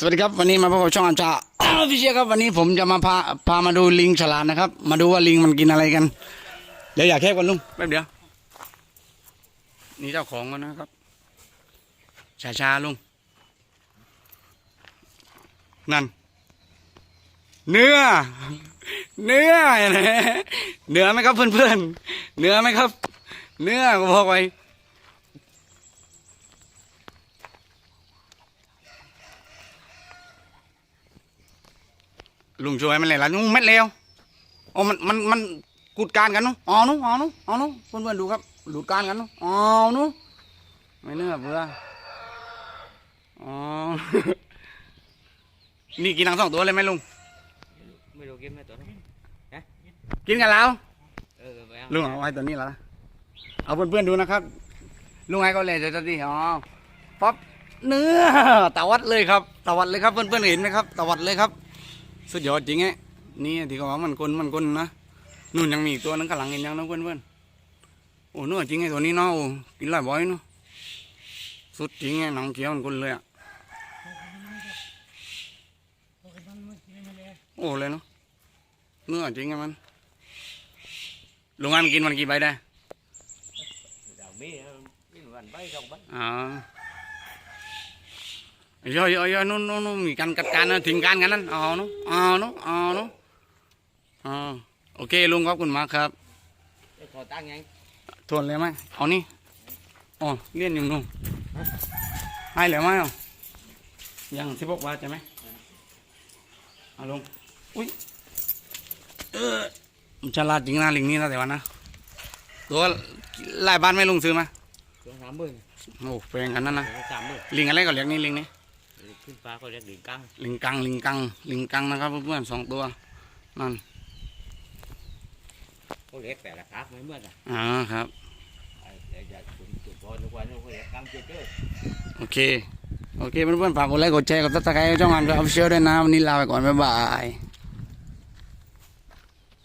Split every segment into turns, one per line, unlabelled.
สวัสดีครับวันนี้มาพบกับช่องอันจาพิเชียครับวันนี้ผมจะมาพาพามาดูลิงฉลาดนะครับ มาดูว่าลิงมันกินอะไรกัน เดี๋ยวอยากแคบกันลุงแป๊บเดียว นี่เจ้าของกันนะครับชาชาลุงนั่น เนื้อ เนื้อเนื้อไหมครับเพื่อนๆเนื้อไหมครับ เนื้อก็บอกไว้ ลุงช่วยมันเลยละนุ่งเม็ดเร็วโอ้มันมันมันกุดการกันนู้อ๋อนู้อ๋อนู้อ๋อนู้เพื่อนเพื่อนๆดูครับหลุดการกันนู้อ๋อนู้ไม่เนื้อเบื่ออ๋อนี่กินทั้งสองตัวเลยไหมลุง
ไม่รู้กินไหมตัวนั้
กินกันแล้วลุงเอาไว้ตัวนี้แล้วนะเอาเพื่อนเพื่อนๆดูนะครับ ลุงไอ้ก็เลยจะจะดีอ๋อป๊อปเนื้อตะวัดเลยครับตะวัดเลยครับเพื่อนเพื่อนๆเห็นไหมครับตะวัดเลยครับ สุดยอดจริงไงนี่ที่เขาว่ามันคนมันคนนะนู่นยังมีอีกตัวนึงกำลังกินยังนะเพื่อนเพื่อนๆโอ้เนื้อจริงไงตัวนี้เนาะโอ้กินหลายบ่อยเนาะสุดจริงไงหนังเขียวมันคนเลยอะโอ้เลยเนาะเนื้อจริงไงมันลุงอันกินมันกี่ใบได้
เดี๋ยวมีมีวันใบสองใบ
อ่า เยอะเยอะเยอะนู่นนู่นนู่นมีการจัดการนะทิ้งการกันนั่นเอาเนาะเอาเนาะเอาเนาะอ่าโอเคลุงขอบคุณมากครับ
เดี๋ยวขอตั้งยัง
ทวนเลยไหมเอานี่อ๋อเลี่ยนอยู่นู่นให้เหลือไหมอะยังสิบหกบาทใช่ไหมเอาลงอุ้ยเออมันฉลาดจริงนะลิงนี่นะแต่ว่านะตัวหลายบ้านไม่ลงซื้อมา
สองสามหมื่น
โอ้แพงกันนั่นนะ
สองสามหมื่น
ลิงอะไรก็เรียกนี่ลิงนี่
ขึ้นฟ้าเขาเรียกดิ่งกัง
ลิงกังลิงกังลิงกังนะครับเพื่อนๆสองตัวนั่น
เขาเรียกแต่ละครับไม่เหมือนกัน
อ่าครับ
เดี๋ยวจะจุดจุดพอทุกวันเขาเรียกกังเจ๊เจ้อ
โอเคโอเคเพื่อนๆฝากกดไลค์กดแชร์กดซับสไครต์ช่องงานเพื่อออฟฟิเชียลด้วยนะวันนี้ลาไปก่อนบ๊ายบาย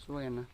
ช่วยกันนะ